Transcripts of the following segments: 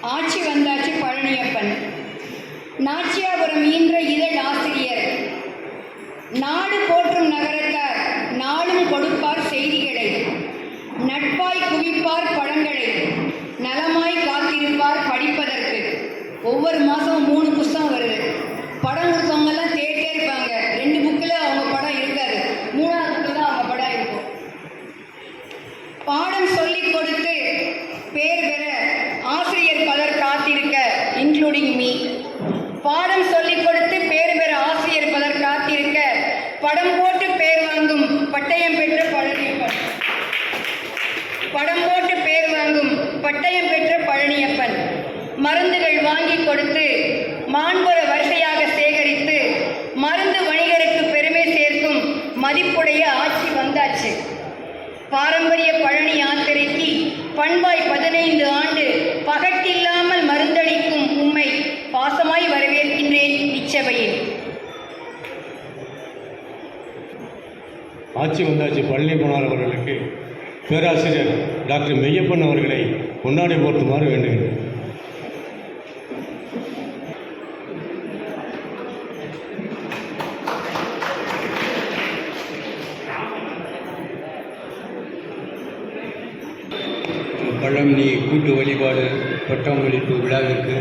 ஆட்சி வந்தாச்சு பழனியப்பன். நாச்சியாபுரம் ஈன்ற இதழ் ஆசிரியர். நாடு போற்றும் நகரத்தார் நாளும் கொடுப்பார் செய்திகளை. நட்பாய் குவிப்பார் பழங்களை. நலமாய் காத்திருப்பார் படிப்பதற்கு. ஒவ்வொரு மாதமும் மூணு புஸ்தகம் வருது. படம் கொடுத்தவங்க தேடிட்டே இருப்பாங்க ரெண்டு புக்கில் அவங்க படம் இருக்காது மூணாவது புக்கில் தான் அவங்க படம் இருக்கும் பாடம் சொல்லிக் கொடுத்து பேர் பெற ஆசிரியர் பலர் காத்திருக்க இன்க்ளூடிங் மீ பாடம் சொல்லிக் கொடுத்து பேர் பெற ஆசிரியர் பலர் காத்திருக்க படம் போட்டு பேர் வாங்கும் பட்டயம் பெற்ற பழனியப்பன் படம் போட்டு பேர் வாங்கும் பட்டயம் பெற்ற பழனியப்பன் மருந்துகள் வாங்கி கொடுத்து மாண்புற வரிசையாக சேகரித்து மருந்து வணிகருக்கு பெருமை சேர்க்கும் மதிப்புடைய ஆட்சி வந்தாச்சு. பாரம்பரிய பழனி யாத்திரைக்கு பண்பாய் பதினைந்து ஆண்டு பகட்டில்லாமல் மருந்தளிக்கும் உம்மை பாசமாய் வரவேற்கின்றேன் இச்சபையில். ஆட்சி வந்தாச்சு பழனி போனார் அவர்களுக்கு. பேராசிரியர் டாக்டர் மெய்யப்பன் அவர்களை கொண்டாடி போர்த்துமாறு வேண்டுகிறேன். பழமணி கூட்டு வழிபாடு பட்டமளிப்பு விழாவிற்கு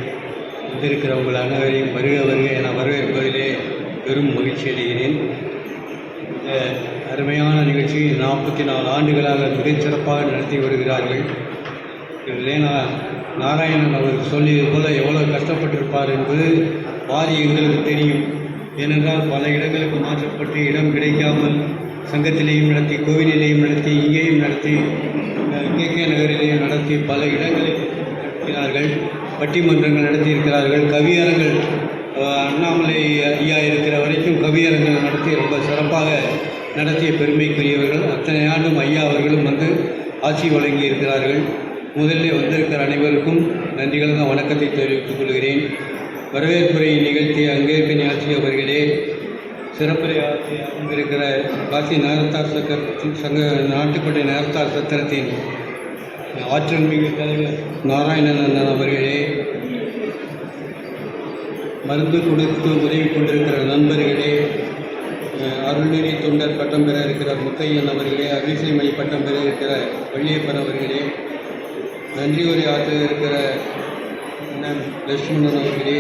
வந்திருக்கிறவங்கள் அனைவரையும் வருக வருக என வரவேற்பதிலே பெரும் மகிழ்ச்சி அடைகிறேன். இந்த அருமையான நிகழ்ச்சியை நாற்பத்தி நாலு ஆண்டுகளாக மிகச்சிறப்பாக நடத்தி வருகிறார்கள். லேனா நாராயணன் அவர் சொல்லியது போல எவ்வளோ கஷ்டப்பட்டிருப்பார் என்பது பாதி எங்களுக்கு தெரியும். ஏனென்றால் பல இடங்களுக்கு மாற்றப்பட்டு இடம் கிடைக்காமல் சங்கத்திலேயும் நடத்தி கோவிலிலேயும் நடத்தி இங்கேயும் நடத்தி இயக்கிய நகரிலேயும் நடத்தி பல இடங்களில் நடத்தினார்கள் பட்டிமன்றங்கள் நடத்தியிருக்கிறார்கள். கவியரங்கள் அண்ணாமலை ஐயா இருக்கிற வரைக்கும் கவியரங்கள் நடத்தி ரொம்ப சிறப்பாக நடத்திய பெருமைக்குரியவர்கள். அத்தனை ஆண்டும் ஐயா அவர்களும் வந்து ஆட்சி வழங்கி இருக்கிறார்கள் முதலில் வந்திருக்கிற அனைவருக்கும் நன்றிகளும் வணக்கத்தை தெரிவித்துக் கொள்கிறேன். வரவேற்புரை நிகழ்த்திய அங்கே ஆட்சி அவர்களே சிறப்புரை இருக்கிற அமர்ந்திருக்கிற காசி நகரத்தார் சக்கரத்தின் சங்க நாட்டுக்கோட்டை நகரத்தார் சத்திரத்தின் ஆற்றல் மிகு தலைவர் நாராயணன் அவர்களே மருந்து கொடுத்து உதவி கொண்டிருக்கிற நண்பர்களே அருள்நெறி தொண்டர் பட்டம் பெற இருக்கிற முத்தையன் அவர்களே அரிசிமணி பட்டம் பெற இருக்கிற வள்ளியப்பன் அவர்களே நன்றி உரை ஆற்ற இருக்கிற லட்சுமணன் அவர்களே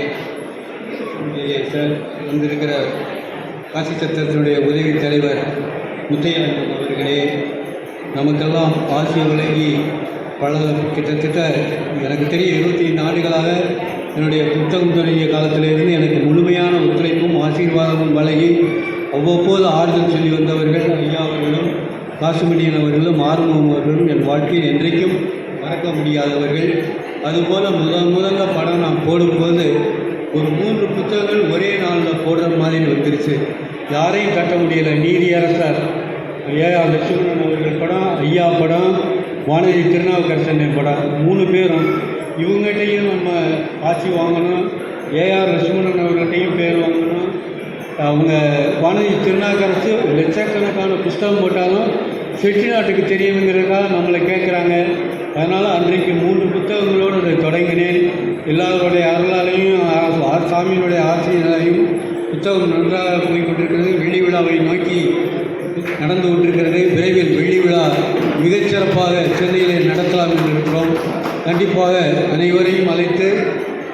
சார் வந்திருக்கிற காசி சத்திரத்தினுடைய உதவி தலைவர் முத்தையன் அவர்களே நமக்கெல்லாம் ஆசிய வழங்கி பல கிட்டத்தட்ட எனக்கு தெரியும் இருபத்தி ஐந்து ஆண்டுகளாக என்னுடைய புத்தகம் தொடங்கிய காலத்திலிருந்து எனக்கு முழுமையான ஒத்துழைப்பும் ஆசீர்வாதமும் வழங்கி அவ்வப்போது ஆறுதல் சொல்லி வந்தவர்கள் ஐயா அவர்களும் காசுமணியன் அவர்களும் ஆறுமுகம் அவர்களும் என் வாழ்க்கையில் என்றைக்கும் மறக்க முடியாதவர்கள். அதுபோல் முதல் முதல்ல படம் நான் போடும்போது ஒரு மூ நாளில் போடுற மாதிரி வந்துருச்சு யாரையும் கட்ட முடியல. நீதியரசர் ஏஆர் லட்சுமணன் அவர்கள் படம் ஐயா படம் வானதி திருநாவுக்கரசன் படம் மூணு பேரும். இவங்ககிட்டையும் நம்ம ஆட்சி வாங்கணும். ஏஆர் லட்சுமணன் அவர்கள்ட்டையும் பேர் வாங்கணும். அவங்க வானதி திருநாவுக்கரசு லட்சக்கணக்கான புஸ்தகம் போட்டாலும் செட்டிநாட்டுக்கு தெரியணுங்கிறதுக்காக நம்மளை கேட்குறாங்க. அதனால் அன்றைக்கு மூன்று புத்தகங்களோடு தொடங்கினேன். எல்லாருடைய அருளாலையும் சாமியினுடைய ஆசையினாலையும் புத்தகம் நன்றாக போய்கொண்டிருக்கிறது வெள்ளி விழாவை நோக்கி நடந்து கொண்டிருக்கிறது. விரைவில் வெள்ளி விழா மிகச்சிறப்பாக சென்னையிலே நடத்தலாம் என்றிருக்கிறோம். கண்டிப்பாக அனைவரையும் அழைத்து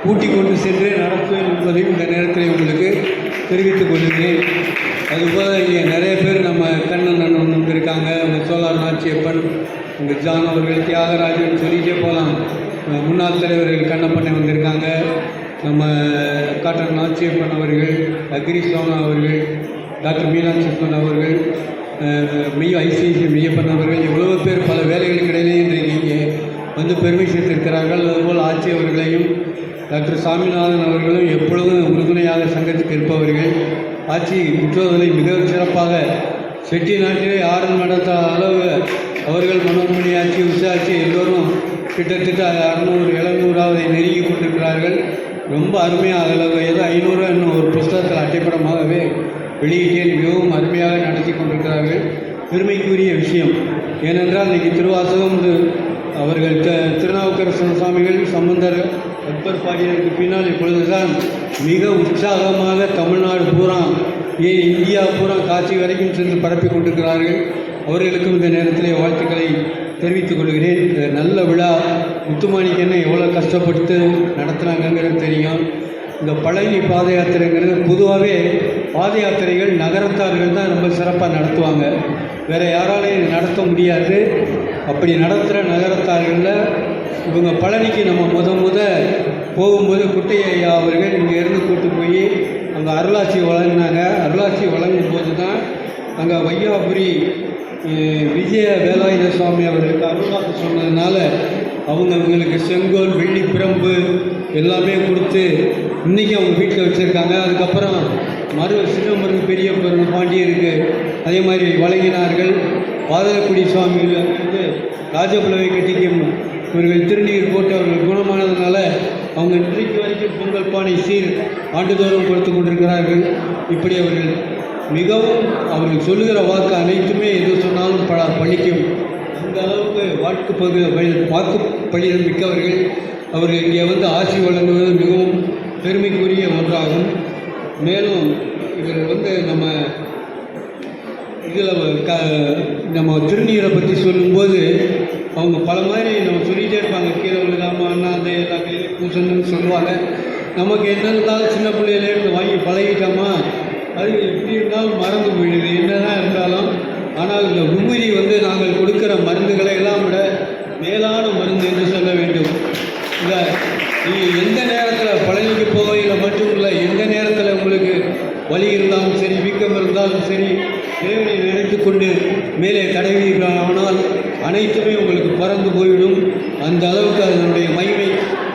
கூட்டிக் கொண்டு சென்று நடத்துவேன் என்பதையும் இந்த நேரத்தில் உங்களுக்கு தெரிவித்துக் கொள்கிறேன். அதுபோல் இங்கே நிறைய பேர் நம்ம கண்ணன் அண்ணன் வந்திருக்காங்க உங்கள் சோலார் நாச்சியப்பன் உங்கள் ஜான் அவர்கள் தியாகராஜன் சொல்லிகிட்டே போகலாம். முன்னாள் தலைவர்கள் கண்ணப்பண்ணை வந்திருக்காங்க நம்ம காட்டன் நாச்சியப்பன் அவர்கள் அக்ரி சோனா அவர்கள் டாக்டர் மீனாட்சி மீனாட்சிப்பன் அவர்கள் மெய் ஐசிசி மெய்யப்பன் அவர்கள் எவ்வளவோ பேர் பல வேலைகளுக்கு இடையிலே இன்றைக்கு இங்கே வந்து பெருமை சேர்த்திருக்கிறார்கள் அதுபோல் ஆட்சி அவர்களையும் டாக்டர் சாமிநாதன் அவர்களும் எப்பொழுதும் உறுதுணையாக சங்கத்துக்கு இருப்பவர்கள். ஆட்சி முற்றுவதலை மிக சிறப்பாக செட்டி நாட்டிலே ஆறு நடத்த அளவு அவர்கள் மனோன்மணி ஆட்சி உஷாட்சி எல்லோரும் கிட்டத்தட்ட அறுநூறு எழுநூறாவதை நெருங்கி கொண்டிருக்கிறார்கள். ரொம்ப அருமையாக அதில் ஏதோ ஐநூறு என்னும் ஒரு புஸ்தகத்தில் அட்டைப்படமாகவே வெளியீட்டில் மிகவும் அருமையாக நடத்தி கொண்டிருக்கிறார்கள். பெருமைக்குரிய விஷயம் ஏனென்றால் இன்றைக்கி திருவாசகம் அவர்கள் த திருநாவுக்கரசன் சுவாமிகள் சம்பந்தர் அக்பர் பாடியதற்கு பின்னால் இப்பொழுதுதான் மிக உற்சாகமாக தமிழ்நாடு பூரா ஏன் இந்தியா பூரா காட்சி வரைக்கும் சென்று பரப்பி கொண்டிருக்கிறார்கள். அவர்களுக்கும் இந்த நேரத்திலே வாழ்த்துக்களை தெரிவித்துக் கொள்கிறேன். நல்ல விழா முத்துமாணிக்கன்னு எவ்வளோ கஷ்டப்பட்டு நடத்துனாங்கங்கிறது தெரியும். இந்த பழனி பாத யாத்திரைங்கிறது பொதுவாகவே பாத யாத்திரைகள் நகரத்தார்கள் தான் ரொம்ப சிறப்பாக நடத்துவாங்க. வேறு யாராலையும் நடத்த முடியாது. அப்படி நடத்துகிற நகரத்தார்களில் இவங்க பழனிக்கு நம்ம முத முத போகும்போது குட்டையா ஐயா அவர்கள் இங்கேருந்து கூட்டு போய் அங்கே அருளாட்சி வழங்கினாங்க. அருளாட்சி வழங்கும் போது தான் அங்கே வையாபுரி விஜய வேலாயுத சுவாமி அவர்களுக்கு அருளாட்சி சொன்னதுனால அவங்க அவங்களுக்கு செங்கோல் வெள்ளி பிரம்பு எல்லாமே கொடுத்து இன்றைக்கி அவங்க வீட்டில் வச்சுருக்காங்க. அதுக்கப்புறம் மறு சிதம்பரம் பெரிய பெரும் பாண்டியருக்கு அதே மாதிரி வழங்கினார்கள். பாதலக்குடி சுவாமிகள் வந்து ராஜபுலவை கட்டிக்கும் இவர்கள் திருநீர் போட்டு அவர்கள் குணமானதுனால அவங்க இன்றைக்கு வரைக்கும் பொங்கல் பானை சீர் ஆண்டுதோறும் கொடுத்து கொண்டிருக்கிறார்கள். இப்படி அவர்கள் மிகவும் அவர்கள் சொல்லுகிற வாக்கு அனைத்துமே எது சொன்னாலும் பல பழிக்கும். அந்த அளவுக்கு வாக்கு பகு வாக்கு பழிதம் மிக்கவர்கள் அவர்கள் இங்கே வந்து ஆட்சி வழங்குவது மிகவும் பெருமைக்குரிய ஒன்றாகும். மேலும் இவர் வந்து நம்ம இதில் க நம்ம திருநீரை பற்றி சொல்லும்போது அவங்க பல மாதிரி நம்ம சொல்லிகிட்டே இருப்பாங்க. கீழே விழுகாமல் அண்ணா அந்த எல்லா கையிலையும் பூசணும்னு சொல்லுவாங்க. நமக்கு என்ன இருந்தாலும் சின்ன பிள்ளையிலேருந்து வாங்கி பழகிட்டோமா? அது எப்படி இருந்தாலும் மறந்து போயிடுது. என்னதான் இருந்தாலும் ஆனால் இந்த விபூதி வந்து நாங்கள் கொடுக்குற மருந்துகளை எல்லாம் விட மேலான மருந்து என்று சொல்ல வேண்டும். இந்த நீங்கள் எந்த நேரத்தில் பழனிக்கு போகையில் மட்டும் இல்லை எந்த நேரத்தில் உங்களுக்கு வலி இருந்தாலும் சரி வீக்கம் இருந்தாலும் சரி இறைவனை நினைத்து கொண்டு மேலே தடவீர்களானால் அனைத்துமே உங்களுக்கு பறந்து போய்விடும் அந்த அளவுக்கு அதனுடைய மகிமை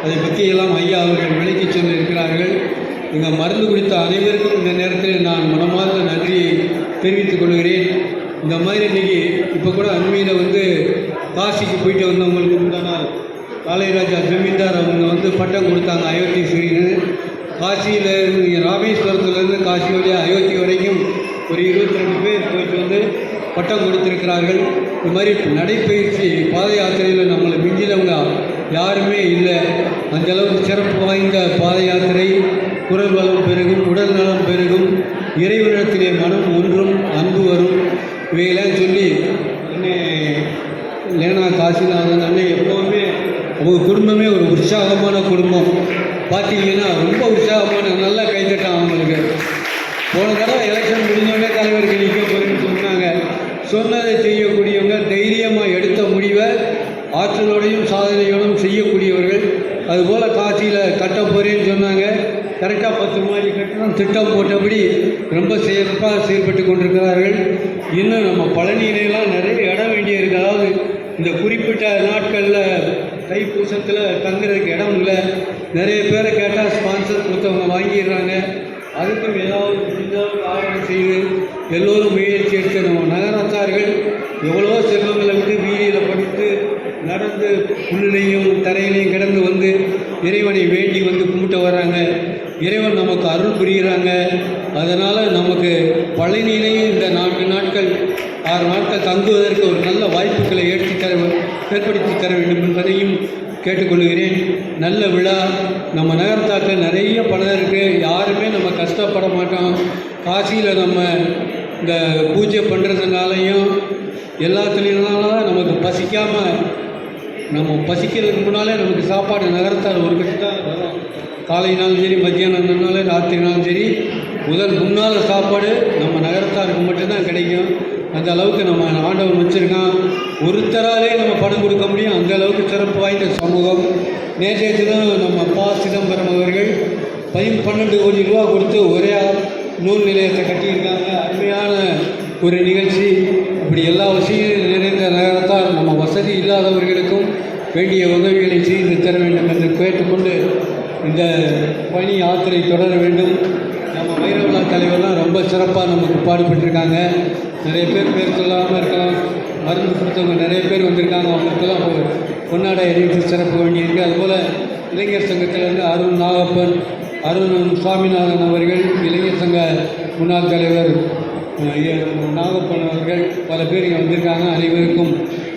அதை பற்றியெல்லாம் ஐயா அவர்கள் விளக்கி சொல்லியிருக்கிறார்கள். இங்கே மருந்து குடித்த அனைவருக்கும் இந்த நேரத்தில் நான் மனமார்ந்த நன்றியை தெரிவித்துக் கொள்கிறேன். இந்த மாதிரி இன்றைக்கி இப்போ கூட அண்மையில் வந்து காசிக்கு போயிட்டு வந்தவங்களுக்கு முந்தானால் காளையராஜா ஜமீன்தார் அவங்க வந்து பட்டம் கொடுத்தாங்க அயோத்தி ஸ்ரீன்னு காசியில் இருந்து ராமேஸ்வரத்துலேருந்து காசி வழியாக அயோத்தி வரைக்கும் ஒரு இருபத்தி ரெண்டு பேர் போயிட்டு வந்து பட்டம் கொடுத்துருக்கிறார்கள். இது மாதிரி நடைப்பயிற்சி பாத யாத்திரையில் நம்மளை மிஞ்சினவங்க யாருமே இல்லை. அந்த அளவுக்கு சிறப்பு வாய்ந்த பாத யாத்திரை. குரல் வளம் பெருகும் உடல் நலம் பெருகும் இறைவனிடத்திலே மனம் ஒன்றும் அன்பு வரும். இவையெல்லாம் சொல்லி அண்ணே லேனா காசிநாதன் அண்ணன் எப்போவுமே அவங்க குடும்பமே ஒரு உற்சாகமான குடும்பம். பார்த்தீங்கன்னா ரொம்ப உற்சாகமான நல்லா கைத்தட்டான் அவங்களுக்கு. போன தடவை எலெக்ஷன் முடிஞ்சோடனே தலைவருக்கு நிற்க போகிறேன்னு சொன்னாங்க. சொன்னதை செய்யக்கூடியவங்க தைரியமாக எடுத்த முடிவை ஆற்றலோடையும் சாதனையோடும் செய்யக்கூடியவர்கள். அதுபோல் காசியில் கட்ட போகிறேன்னு சொன்னாங்க கரெக்டாக பத்து மாடி கட்டணம் திட்டம் போட்டபடி ரொம்ப சிறப்பாக செயல்பட்டு கொண்டிருக்கிறார்கள். இன்னும் நம்ம பழனியிலலாம் நிறைய இடம் வேண்டிய இருக்கு. அதாவது இந்த குறிப்பிட்ட நாட்களில் தைப்பூசத்தில் தங்குறதுக்கு இடம் இல்லை. நிறைய பேரை கேட்டால் ஸ்பான்சர் கொடுத்தவங்க வாங்கிடுறாங்க. அதுக்கும் ஏதாவது முடிஞ்சாலும் ஆவணம் செய்து எல்லோரும் முயற்சி எடுத்து நம்ம நகரத்தார்கள் எவ்வளோ செல்வங்களை விட்டு வீதியில் படித்து நடந்து புல்லையும் தரையிலையும் கிடந்து வந்து இறைவனை வேண்டி வந்து கும்பிட்டு வர்றாங்க இறைவன் நமக்கு அருள் புரிகிறாங்க. அதனால் நமக்கு பழனியிலேயே இந்த நான்கு நாட்கள் ஆறு நாட்கள் தங்குவதற்கு ஒரு நல்ல வாய்ப்புகளை ஏற்றி தர ஏற்படுத்தி தர வேண்டும் என்பதையும் கேட்டுக்கொள்கிறேன். நல்ல விழா. நம்ம நகரத்தாக்கில் நிறைய பணம் இருக்குது யாருமே நம்ம கஷ்டப்பட மாட்டோம். காசியில் நம்ம இந்த பூஜை பண்ணுறதுனாலையும் எல்லாத்துலேயும் நமக்கு பசிக்காமல் நம்ம பசிக்கிறதுக்கு முன்னாலே நமக்கு சாப்பாடு நகரத்தால் ஒரு கட்டு தான் வரும். காலைனாலும் சரி மத்தியானம்னாலும் ராத்திரினாலும் சரி முதல் முன்னால் சாப்பாடு நம்ம நகரத்தாருக்கு மட்டும்தான் கிடைக்கும். அந்த அளவுக்கு நம்ம ஆண்டவன் வச்சுருக்கான். ஒருத்தராலே நம்ம பணம் கொடுக்க முடியும். அந்த அளவுக்கு சிறப்பு வாய்ந்த சமூகம். நேற்றைய தினம் நம்ம பா. சிதம்பரம் அவர்கள் பதி பன்னெண்டு கோடி ரூபா கொடுத்து ஒரே நூல் நிலையத்தை கட்டியிருக்காங்க. அருமையான ஒரு நிகழ்ச்சி. இப்படி எல்லா வசதியும் நிறைந்த நகரத்தால் நம்ம வசதி இல்லாதவர்களுக்கும் வேண்டிய உதவிகளை செய்து தர வேண்டும் இந்த பணி யாத்திரை தொடர வேண்டும். நம்ம வைரவிழா தலைவர்லாம் ரொம்ப சிறப்பாக நமக்கு பாடுபட்டிருக்காங்க. நிறைய பேர் பேர் சொல்லாமல் இருக்கலாம். மருந்து கொடுத்தவங்க நிறைய பேர் வந்திருக்காங்க. அவங்களுக்கெல்லாம் பொன்னாடை அறிவித்து சிறப்பு வேண்டியிருக்கு அதுபோல் இளைஞர் சங்கத்திலேருந்து அருண் நாகப்பன் அருண் சுவாமிநாதன் அவர்கள் இளைஞர் சங்க முன்னாள் தலைவர் நாகப்பன் அவர்கள் பல பேர் இங்கே வந்திருக்காங்க. அனைவருக்கும்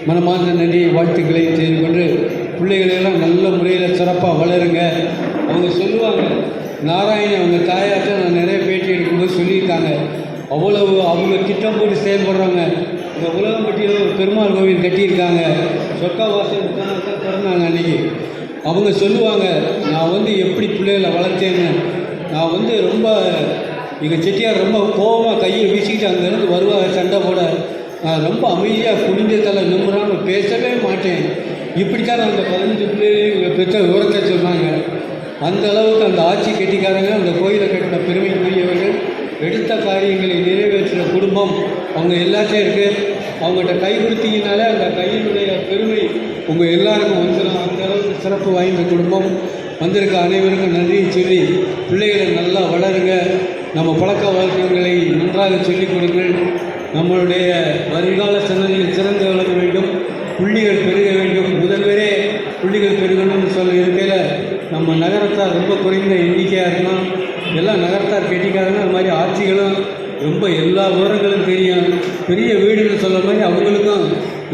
மனமார்ந்த நன்றி வாழ்த்துக்களை செய்து கொண்டு பிள்ளைகளெல்லாம் நல்ல முறையில் சிறப்பாக வளருங்க. அவங்க சொல்லுவாங்க நாராயணன் அவங்க தாயார்ட்ட நான் நிறைய பேட்டி எடுக்கும்போது சொல்லியிருக்காங்க. அவ்வளவு அவங்க திட்டம் போட்டு செயல்படுறாங்க இந்த உலகம்பட்டியில் ஒரு பெருமாள் கோவில் கட்டியிருக்காங்க. சொர்க்காவாசல் தான் திறந்தாங்க அன்றைக்கி அவங்க சொல்லுவாங்க நான் வந்து எப்படி பிள்ளைகளை வளர்த்தேன்னு நான் வந்து ரொம்ப எங்கள் செட்டியார் ரொம்ப கோபமாக கையை வீசிக்கிட்டு அங்கேருந்து வருவாங்க சண்டை போட நான் ரொம்ப அமைதியாக குனிஞ்ச தலை பேசவே மாட்டேன். இப்படித்தான் அந்த பதினஞ்சு பிள்ளைகளையும் பெற்ற விவரத்தை சொன்னாங்க அந்த அளவுக்கு அந்த ஆட்சி கெட்டிக்காரங்க அந்த கோயிலை கட்டின பெருமைக்குரியவர்கள் எடுத்த காரியங்களை நிறைவேற்றின குடும்பம் அவங்க எல்லாத்தையும் இருக்குது அவங்கள்ட்ட கை கொடுத்தீங்கனாலே அந்த கையினுடைய பெருமை உங்கள் எல்லாருக்கும் வந்துடும் அந்த அளவுக்கு சிறப்பு வாய்ந்த குடும்பம். வந்திருக்க அனைவருக்கும் நன்றியை சொல்லி பிள்ளைகளை நல்லா வளருங்க. நம்ம பழக்க வழக்கங்களை நன்றாக சொல்லிக் கொடுங்கள். நம்மளுடைய வருங்கால சன்னதியில் சிறந்து விளங்க வேண்டும். புள்ளிகள் பெருக வேண்டும் முதல்வரே புள்ளிகள் பெருகணும்னு சொல்ல இருக்கையில் நம்ம நகரத்தார் ரொம்ப குறைந்த எண்ணிக்கையாக இருக்கலாம் எல்லாம் நகரத்தார் கெட்டிக்காரங்க அது மாதிரி ஆட்சிகளும் ரொம்ப எல்லா விவரங்களும் தெரியும். பெரிய வீடுன்னு சொல்ல மாதிரி அவங்களுக்கும்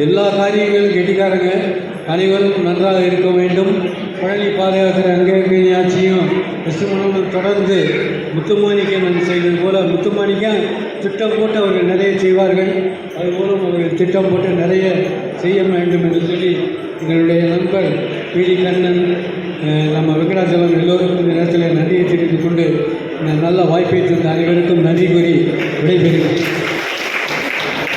எல்லா காரியங்களும் கெட்டிக்காரங்க. அனைவரும் நன்றாக இருக்க வேண்டும். பழனி பாதயாத்திரை அங்கே ஆட்சியும் கிருஷ்ணமணம் தொடர்ந்து முத்துமாணிக்கன் செய்தது போல முத்துமாணிக்கன் திட்டம் போட்டு அவர்கள் நிறைய செய்வார்கள். அதுபோலும் அவர்கள் திட்டம் போட்டு நிறைய செய்ய வேண்டும் என்று சொல்லி எங்களுடைய நண்பர் பிடி கண்ணன் நம்ம வெங்கடாச்சலம் எல்லோருக்கும் இந்த நேரத்தில் நன்றியை தெரிவித்துக் கொண்டு நல்ல வாய்ப்பை தந்த அனைவருக்கும் நன்றி கூறி விடைபெறுகிறேன்.